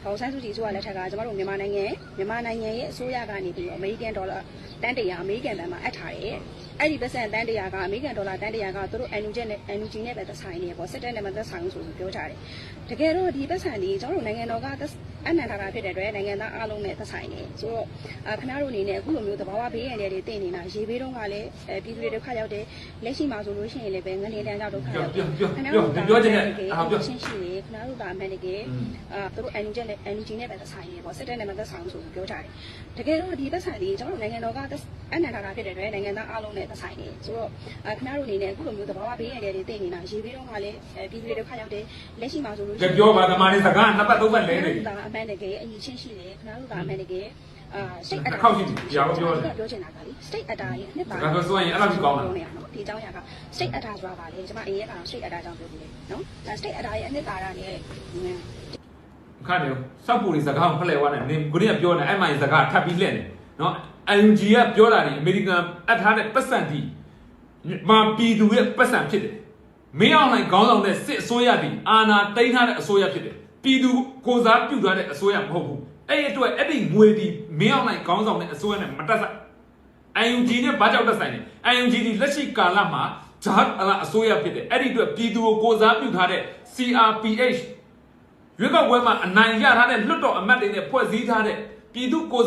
ဟောဆန်းစုကြည်ဆိုရလက်ထက်ကကျမတို့မြန်မာနိုင်ငံမြန်မာနိုင်ငံရဲ့အစိုးရကနေပြီးတော့အမေရိကန်ဒေါ်လာတန်တရာအမေရိကန်ဘဏ်မှာအပ်ထားရဲ့အဲ့ဒီပတ်စံတန်တရာကအမေရိကန်ဒေါ်လာတန်တရာကသူတို့အန်နူဂျက်နဲ့အန်နူဂျီနဲ့ပဲသက်ဆိုင်နေပေါ့စစ်တပ်နဲ့မသက်ဆိုင်ဘူးဆိုပြီးပြောကြတယ်တကယ်တော့ဒီပတ်စံလေးကျွန်တော်တို့နိုင်ငံတော်က အနန္တရာဖြစ်တဲ့အတွက်နိုင်ငံသားအားလုံးနဲ့သက်ဆိုင်နေဆိုတော့အာခင်ဗျားတို့အနေနဲ့အခုလိုမျိုးသဘာဝဘေးရန်တွေတည်နေတာရေဘေးတုန်းကလည်းအဲပြည်သူတွေဒုက္ခရောက်တယ်လက်ရှိမှာဆိုလို့ရှိရင်လည်းပဲငလင်တန်းကြောက်ဒုက္ခရောက်တယ်ခင်ဗျားတို့ပြောချင်တဲ့အားပြောရှင်းရှိတယ်ခင်ဗျားတို့ကအမှန်တကယ်အာသူတို့အန်ယူဂျက်နဲ့အန်ယူဂျီနဲ့ပဲသက်ဆိုင်နေပေါ့စစ်တပ်နဲ့မသက်ဆိုင်ဘူးဆိုပြီးပြောကြတယ်တကယ်တော့ဒီသက်ဆိုင်လေးကျွန်တော်တို့နိုင်ငံတော်ကအနန္တရာဖြစ်တဲ့အတွက်နိုင်ငံသားအားလုံးနဲ့သက်ဆိုင်နေဆိုတော့အာခင်ဗျားတို့အနေနဲ့အခုလိုမျိုးသဘာဝဘေးရန်တွေတည်နေတာရေဘေးတုန်းကလည်းအဲပြည်သူတွေဒုက္ခရောက်တယ်လက်ရှိမှာဆိုလို့ရှိကရင်ပြောပါသမားလေးစကားနှစ်ပတ်သုံးပတ်လဲခင်နေဗျားတို့ကအမှန်တကယ်အရင်ချင်းရှိတယ်ခင်ဗျားတို့ကအမှန်တကယ်အာစိတ်အတာခေါက်ရှိတယ်ပြောပြောတယ်ပြောချင်တာကလေစိတ်အတာရဲ့နှစ်ပါဒါဆိုဆိုရင်အဲ့လိုကြီးကောင်းတာပြောနေရနော်ဒီအကြောင်းအရာကစိတ်အတာဆိုတာပါလေကျွန်မအရင်ကတော့စိတ်အတာကြောင့်ပြောပြီးလေနော်ဒါစိတ်အတာရဲ့အနှစ်သာရနဲ့ခါနေစောက်ပူလေးစကားကိုဖလှယ်သွားတယ်နင်ကိုရပြောနေအဲ့မှစကားထပ်ပြီးလက်နေနော် UNG ကပြောတာဒီအမေရိကန်အပ်ထားတဲ့ပတ်စံတီမာပြည်သူရဲ့ပတ်စံဖြစ်တယ်မင်းအောင်လိုက်ခေါင်းဆောင်တဲ့စစ်အစိုးရတီအာဏာသိမ်းထားတဲ့အစိုးရဖြစ်တယ် ပြည်သူကိုစားပြုထားတဲ့အစိုးရမဟုတ်ဘူးအဲ့ဒီအတွက်အဲ့ဒီငွေတီမင်းအောင်လိုက်ခေါင်းဆောင်တဲ့အစိုးရနဲ့မတက်ဆိုင် IUG နဲ့ဘာကြောင့်တက်ဆိုင်လဲ IUG ဒီလက်ရှိကာလမှာဂျာတ်အလားအစိုးရဖြစ်တယ်အဲ့ဒီအတွက်ပြည်သူကိုကိုစားပြုထားတဲ့ CRPH ရွေးကောက်ပွဲမှာအနိုင်ရထားတဲ့လွတ်တော်အမတ်တွေနဲ့ဖွဲ့စည်းထားတဲ့ပြည်သူကို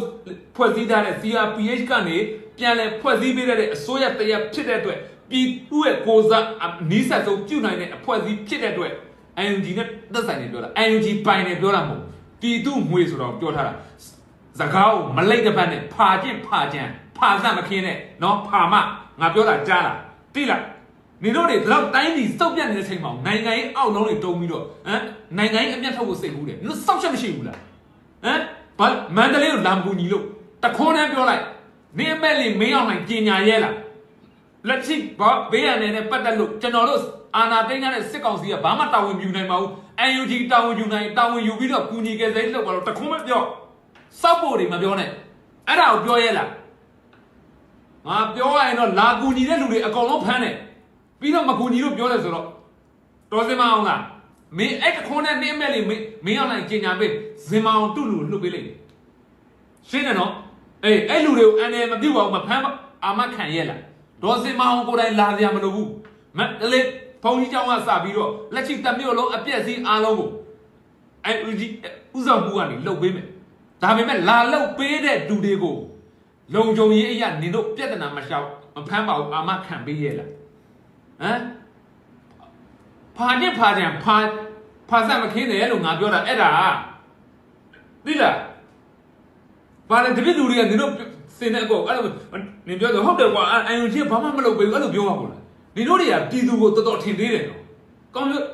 ဖွဲ့စည်းထားတဲ့ CRPH ကနေပြန်လည်ဖွဲ့စည်းပေးတဲ့အစိုးရတရားဖြစ်တဲ့အတွက်ပြည်သူရဲ့ကိုစားနီးစပ်ဆုံးပြုနိုင်တဲ့အဖွဲ့အစည်းဖြစ်တဲ့အတွက် IUG နဲ့သက်ဆိုင်နေပြောတာ IUG ပိုင်နေပြောတာမဟုတ်ပြည်သူငွေဆိုတော့ပြောထားတာစကားကိုမလိုက်တဲ့ဘက်နဲ့ဖာကျင့်ဖာကြံဖာစမခင်းနဲ့နော်ဖာမငါပြောတာကြားလားတိလားနေတို့တွေတော့တိုင်းပြည်စုပ်ပြတ်နေတဲ့ချိန်မှာနိုင်ငံရေးအောက်လုံးတွေတုံးပြီးတော့ဟမ်နိုင်ငံရေးအမျက်ထုတ်ဖို့စိတ်ကူးတယ်နင်တို့စောက်ချက်မရှိဘူးလားဟမ်ဘာမန္တလေးကိုလာမကူညီလို့တခွန်းတည်းပြောလိုက်နေအမက်လေးမင်းအောင်နိုင်ပညာရဲလားလက်ရှိဘာဘေးရန်နေနဲ့ပတ်သက်လို့ကျွန်တော်တို့ အာနာသိန်းတဲ့စစ်ကောင်စီကဘာမှတာဝန်ယူနိုင်မှာဘူး UNG တာဝန်ယူနိုင်တာဝန်ယူပြီးတော့ကူညီကြစိမ့်လောက်ပါတော့တခွန်းမပြောစောက်ဖို့တွေမပြောနဲ့အဲ့ဒါကိုပြောရဲလားငါပြောရရင်တော့လာကူညီတဲ့လူတွေအကုန်လုံးဖမ်းတယ်ပြီးတော့မကူညီလို့ပြောတယ်ဆိုတော့တော်စင်မအောင်လားမင်းအဲ့တခွန်းနဲ့နေအမက်လေးမင်းမင်းအောင်နိုင်ပညာပေးဇင်မအောင်တူလူလှုပ်ပေးလိုက်ရှင်းတယ်နော်အေးအဲ့လူတွေကိုအန်တယ်မပြုတ်ပါဘူးမဖမ်းပါအာမခံရဲ့လားဒေါ်စင်မအောင်ကိုယ်တိုင်လာစရာမလိုဘူးမတလေ ဘုံကြီးကျောင်းကစပြီးတော့လက်ရှိတမျိုးလုံးအပြက်စီးအားလုံးကိုအဲဦးကြီးဦးဆောင်မှုကနေလှုပ်ပေးမယ်ဒါပေမဲ့လာလှုပ်ပေးတဲ့လူတွေကိုလုံခြုံရေးအရာနင်တို့ပြဿနာမရှောက်မဖမ်းပါဘူးအာမခံပေးရလားဟမ်ဖာနဲ့ဖာကြံဖာဖာဆက်မခင်းတယ်လို့ငါပြောတာအဲ့ဒါသိလားဘာလဲတပည့်လူတွေကနင်တို့စင်တဲ့အကောအဲ့လိုနင်ပြောတယ်ဟုတ်တယ်ကွာအယုံကြီးဘာမှမလုပ်ပေးဘူးအဲ့လိုပြောပါဘူးလား နင်တို့တွေကပြည်သူကိုတော်တော်ထင်သေးတယ်နော်ကောင်းလို့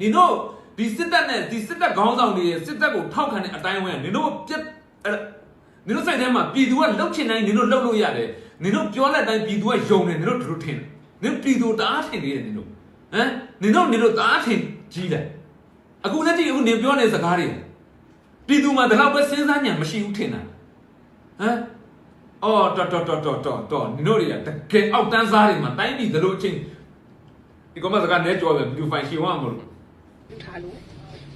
နင်တို့ဒီစစ်တပ်နဲ့ဒီစစ်တပ်ခေါင်းဆောင်တွေရဲ့စစ်တပ်ကိုထောက်ခံတဲ့အတိုင်းအဝန်းကနင်တို့ပြက်အဲ့နင်တို့စိတ်ထဲမှာပြည်သူကလှုပ်ချင်တိုင်းနင်တို့လှုပ်လို့ရတယ်နင်တို့ပြောလက်တိုင်းပြည်သူကယုံတယ်နင်တို့တို့ထင်တယ်နင်ပြည်သူတအားထင်သေးတယ်နင်တို့ဟမ်နင်တို့နင်တို့တအားထင်ကြီးတယ်အခုလက်ကြည့်အခုနင်ပြောနေတဲ့စကားတွေပြည်သူမှာဒီလောက်ပဲစဉ်းစားဉာဏ်မရှိဘူးထင်တာဟမ် အော်တော်တော်တော်တော်တော်တော်နင်တို့တွေကတကယ်အောက်တန်းစားတွေမှာတိုင်းပြည်သလိုအချင်းဒီကောင်မစကားနဲ့ကြောပဲဘီလူဖိုင်ရှင်းဝါမလို့ပြုထားလို့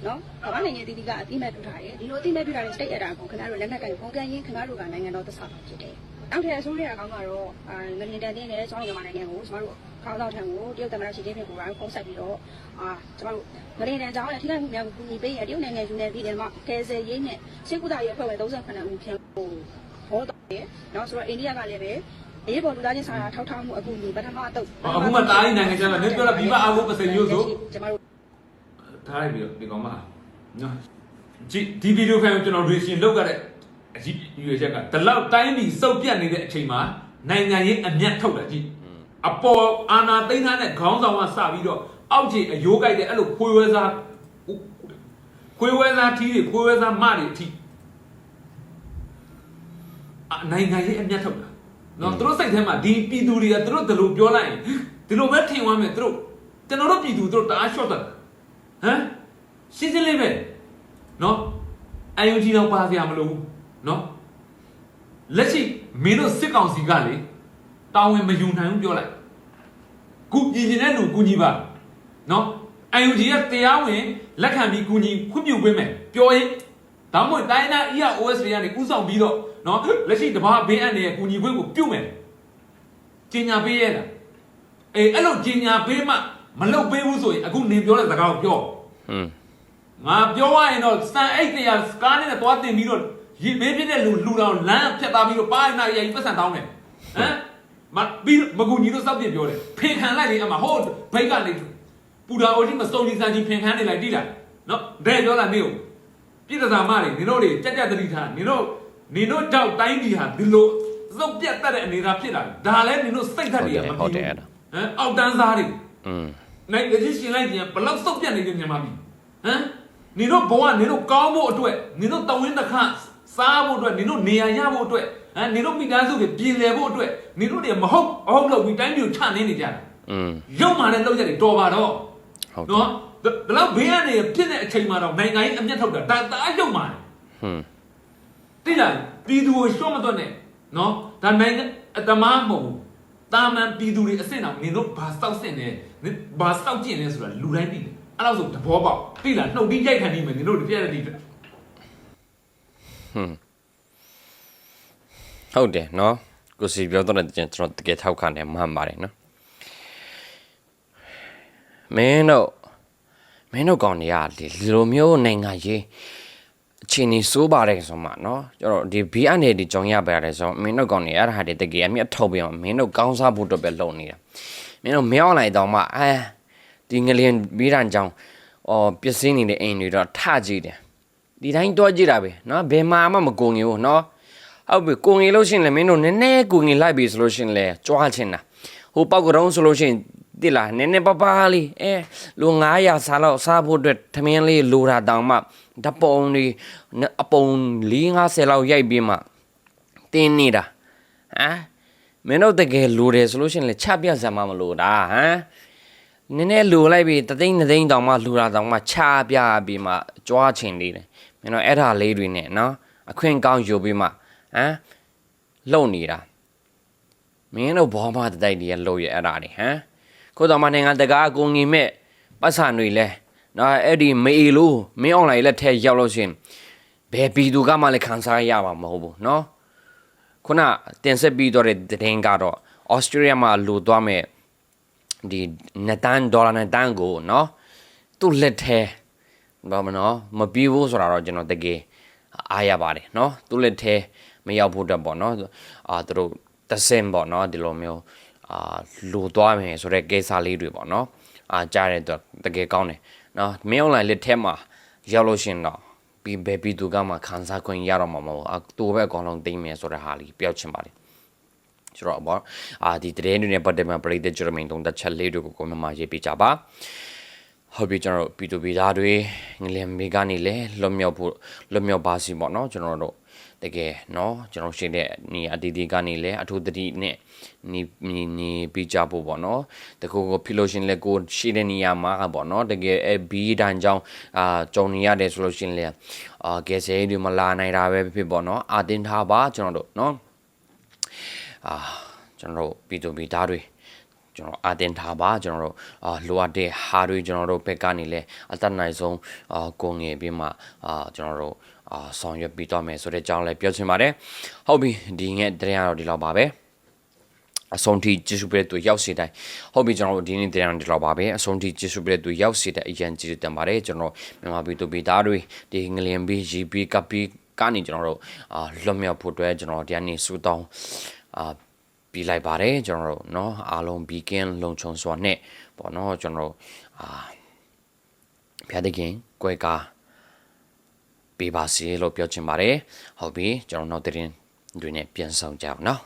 နော်ကမ္ဘာနိုင်ငံတည်တည်ကအတိမဲ့ပြုထားတယ်ဒီလိုအတိမဲ့ပြုထားတဲ့ state အတာကိုခင်ဗျားတို့လက်နက်ကင်ပုံကန်ရင်ခင်ဗျားတို့ကနိုင်ငံတော်သစ္စာဖြစ်တယ်အောက်ထပ်အစိုးရအကောင်းကတော့အာငလင်တန်တင်းနဲ့ကျောင်းရမနိုင်ငံကိုကျွန်တော်တို့ခေါင်းဆောင်ထံကိုတရုတ်သမ္မတရှီကျင်းပင်ကိုယ်တိုင်ဖုန်းဆက်ပြီးတော့အာကျွန်တော်တို့ငလင်တန်ကျောင်းရဲ့ထိခိုက်မှုများကိုကူညီပေးရတရုတ်နိုင်ငံယူနေပြည်တယ်မှာကယ်ဆယ်ရေးနဲ့စစ်ကူတာရေးအဖွဲ့ဝင်38ဦးဖြန့်ကို ဟောတော့တယ်နော်ဆိုတော့အိန္ဒိယကလည်းပဲအရေးပေါ်လူသားချင်းဆိုင်ရာထောက်ထားမှုအကူအညီပထမအတုပ်အခုမှတားရင်နိုင်ငံခြားမှာနင်ပြောတာပြီးမအားဖို့ပစင်မျိုးဆိုကျွန်တော်တို့ထားလိုက်ပြီးတော့ဒီကောင်မနော်ကြည့်ဒီဗီဒီယိုဖိုင်ကိုကျွန်တော် reaction လုပ်ကြတဲ့အကြီးရွေချက်ကဒီလောက်တိုင်းပြည်စုပ်ပြတ်နေတဲ့အချိန်မှာနိုင်ငံရေးအမျက်ထုတ်တာကြည့်အပေါ်အာနာသိန်းသားနဲ့ခေါင်းဆောင်ကစပြီးတော့အောက်ခြေအယိုးကြိုက်တဲ့အဲ့လိုခွေးဝဲစားခွေးဝဲစားထီးတွေခွေးဝဲစားမတွေအထိအ နိုင်ငံရေးအမျက်ထုတ်တာနော်သူတို့စိတ်ထဲမှာဒီပြည်သူတွေကသူတို့ဒီလိုပြောလိုက်ရင်ဒီလိုပဲထင်သွားမယ်သူတို့ကျွန်တော်တို့ပြည်သူသူတို့တအား short တာဟမ်ရှင်းရှင်းလေးပဲနော်အယုံကြီးတော့ပါစရာမလိုဘူးနော်လက်ရှိမင်းတို့စစ်ကောင်စီကလေတာဝန်မယူနိုင်ဘူးပြောလိုက်ကုပြည်ကျင်တဲ့လူကူညီပါနော်အယုံကြီးကတရားဝင်လက်ခံပြီးကူညီခွင့်ပြုပေးမယ်ပြောရင်ဒါမှမဟုတ်တိုင်းနာ EOS တွေကနေဥဆောင်ပြီးတော့ နော်လက်ရှိတဘာဘေးအန္တရာယ်ကူညီခွင့်ကိုပြုမယ်ကျင်ညာပေးရတာအေးအဲ့လိုကျင်ညာပေးမှမလုပ်ပေးဘူးဆိုရင်အခုနင်ပြောတဲ့စကားကိုပြောဟွန်းငါပြောရရင်တော့စံအိတ်တရားစကားနဲ့သွားတင်ပြီးတော့ရေမေးပြတဲ့လူလူတော်လမ်းဖြတ်သားပြီးတော့ပါရနာရီပတ်စံတောင်းတယ်ဟမ်မပြီးမကူညီလို့စောက်ပြပြောတယ်ဖင်ခံလိုက်လေအမဟိုးဘိတ်ကနေပူတာအိုကြီးမစုံကြီးစံကြီးဖင်ခံနေလိုက်တိလားနော်ဒဲပြောလာနေကိုပြည်သာမတွေနင်တို့တွေကြက်ကြက်တတိထားနင်တို့ နင်တို့ကြောက်တိုင်းပြည်ဟာဒီလိုစုပ်ပြတ်တတ်တဲ့အနေအထားဖြစ်လာတယ်ဒါလည်းနင်တို့စိတ်ဓာတ်တွေကမ ဟုတ် ပြီး တယ် ဘူး အဲ့ဒါ ဟမ်အောက်တန်းစားတွေ อืม နိုင်ကြည့်ရှင်လိုက်ကြဘလောက်စုပ်ပြတ်နေကြမြန်မာပြည်ဟမ်နင်တို့ဘဝနင်တို့ကောင်းဖို့အတွက်နင်တို့တဝင်းတစ်ခါစားဖို့အတွက်နင်တို့နေရာရဖို့အတွက်ဟမ်နင်တို့မိသားစုတွေပြည်လည်ဖို့အတွက်နင်တို့တွေမဟုတ်အဟုတ်လို့ဒီတိုင်းမျိုးချနေနေကြတာ อืม ရုံမှလည်းလောက်ကြတယ်တော်ပါတော့ ဟုတ်တယ် နော်ဒါလောက်ဘေးကနေဖြစ်တဲ့အချိန်မှာတော့နိုင်ငံရေးအမျက်ထုတ်တာဒါတအားရုံမှတယ် ဟွန်း တိလားပြည်သူကိုရှော့မသွက်နဲ့နော်ဒါနိုင်ငံအတမားမဟုတ်ဘူးတာမန်ပြည်သူတွေအစ်စ်တော့နင်တို့ဘာစောက်စင်နေနင်ဘာစောက်ကျင်နေဆိုတာလူတိုင်းသိတယ်အဲ့လောက်ဆိုသဘောပေါက်တိလားနှုတ်ပြီးကြိုက်ခံနေမယ်နင်တို့တပြက်တည်းဟုတ်တယ်နော်ကိုစီပြောတော့တဲ့ကျွန်တော်တကယ်ထောက်ခံတယ်မှန်ပါတယ်နော်မင်းတို့မင်းတို့ကောင်းနေရလေဒီလိုမျိုးနိုင်ငံရေး အချင်းကြီးစိုးပါတယ်ဆိုမှနော်ကျွန်တော်ဒီ B အနေဒီကြောင်ရပါရတယ်ဆိုတော့မင်းတို့ကောင်းနေရတာဟာတကယ်အမြတ်ထုတ်ပြီးတော့မင်းတို့ကောင်းစားဖို့တော့ပဲလုပ်နေတာမင်းတို့မရောက်နိုင်တော့မှအဲဒီငလျင်ပြီးတန်းကြောင်အော်ပစ္စည်းနေတဲ့အိမ်တွေတော့ထကြည့်တယ်ဒီတိုင်းတော့ကြည့်တာပဲနော်ဘယ်မှာမှမကုန်ဘူးနော်ဟုတ်ပြီကိုငေလို့ရှရင်လည်းမင်းတို့နည်းနည်းကိုငေလိုက်ပြီဆိုလို့ရှရင်လည်းကြွားချင်တာဟိုပောက်ကတော့ဆိုလို့ရှရင် တိလားနည်းနည်းပပလေးအဲလူ900စားလောက်စားဖို့အတွက်ထမင်းလေးလိုတာတောင်မှဓပုံလေးအပုံ450လောက်ရိုက်ပြီးမှတင်းနေတာဟမ်မင်းတို့တကယ်လူတယ်ဆိုလို့ရှိရင်လေချပြစမ်းမမလို့တာဟမ်နည်းနည်းလူလိုက်ပြီးတသိန်းနှစ်သိန်းတောင်မှလူတာတောင်မှချပြပြီးမှကြွားချင်သေးတယ်မင်းတို့အဲ့ဒါလေးတွေနဲ့နော်အခွင့်ကောင်းယူပြီးမှဟမ်လုံနေတာမင်းတို့ဘောမတတိုက်တွေလှုပ်ရအဲ့ဒါတွေဟမ် ကိုတော်မနိုင်ငံတကာကိုငင်မဲ့ပတ်စံတွေလဲနော်အဲ့ဒီမေအီလိုမင်းအွန်လိုင်းလက်ထက်ရောက်လို့ရှင်ဘယ်ပြည်သူကမှလည်းခံစားရမှာမဟုတ်ဘူးနော်ခုနတင်ဆက်ပြီးတော့တဲ့တင်ကတော့ဩစတြေးလျမှာလိုသွားမဲ့ဒီနှစ်တန်းဒေါ်လာနှစ်တန်းကိုနော်သူ့လက်ထဲဘာမနော်မပြေးဘူးဆိုတာတော့ကျွန်တော်တကယ်အားရပါတယ်နော်သူ့လက်ထဲမရောက်ဖို့အတွက်ပေါ့နော်အာသူတို့တဆင်ပေါ့နော်ဒီလိုမျိုး အာလိုသွားမယ်ဆိုတော့ကိစ္စလေးတွေပေါ့နော်အာကြားတယ်တော့တကယ်ကောင်းတယ်နော်မင်း online လက်ထက်မှာရောက်လို့ရှင်တော့ပြီးဘယ်ပြီးသူကမှခံစားခွင့်ရတော့မှာမဟုတ်အတူပဲအကောင်လုံးသိမ်းမယ်ဆိုတဲ့ဟာလေးပြောချင်ပါတယ်ဆိုတော့ပေါ့အာဒီတရေတွေနဲ့ပတ်သက်မှာပရိသတ်ဂျာမန်တုံးသက်ချက်လေးတွေကိုကိုမမရေးပြကြပါဟုတ်ပြီကျွန်တော်တို့ပြည်သူပြည်သားတွေငလင်မေကနေလဲလွတ်မြောက်ဖို့လွတ်မြောက်ပါစီပေါ့နော်ကျွန်တော်တို့ တကယ်เนาะကျွန်တော်ရှိတဲ့နေအတီးတီးကနေလဲအထူးတတိနဲ့နေနေနေပြကြဖို့ပေါ့နော်တကူကိုဖိလို့ရှရင်လဲကိုရှိတဲ့နေရာမှာပေါ့နော်တကယ်အဲဘီဒန်ကြောင့်အာကြုံနေရတယ်ဆိုလို့ရှရင်လဲအာကယ်ဆယ်ရေးတွေမလာနိုင်တာပဲဖြစ်ပေါ့နော်အာတင်ထားပါကျွန်တော်တို့เนาะအာကျွန်တော်တို့ပြည်သူပြည်သားတွေကျွန်တော်အတင်ထားပါကျွန်တော်တို့အာလိုအပ်တဲ့ဟာတွေကျွန်တော်တို့ဘက်ကနေလဲအသက်နိုင်ဆုံးအာကိုငယ်ပြီးမှအာကျွန်တော်တို့ အာဆောင်ရွက်ပြီးတော့မယ်ဆိုတဲ့အကြောင်းလည်းပြောချင်ပါတယ်ဟုတ်ပြီဒီငက်တရားတော့ဒီလောက်ပါပဲအဆုံးထိကျေးဇူးပေးတဲ့သူရောက်စီတိုင်းဟုတ်ပြီကျွန်တော်တို့ဒီနေ့တရားဒီလောက်ပါပဲအဆုံးထိကျေးဇူးပေးတဲ့သူရောက်စီတဲ့အရင်ကျေးဇူးတင်ပါတယ်ကျွန်တော်မြန်မာပြည်သူပြည်သားတွေဒီငလျင်ပြီး GB ကပ်ပြီးကနေကျွန်တော်တို့အာလွတ်မြောက်ဖို့အတွက်ကျွန်တော်တရားနေစူတောင်းအာပြီးလိုက်ပါတယ်ကျွန်တော်တို့เนาะအားလုံးဘီကင်းလုံခြုံစွာနဲ့ပေါ့เนาะကျွန်တော်တို့အာဖျားတဲ့ခင်ကွဲကား ပေးပါစေလို့ပြောချင်ပါတယ်ဟုတ်ပြီကျွန်တော်နောက်တဲ့ရင်တွင်နဲ့ပြန်ဆောင်ကြအောင်နော်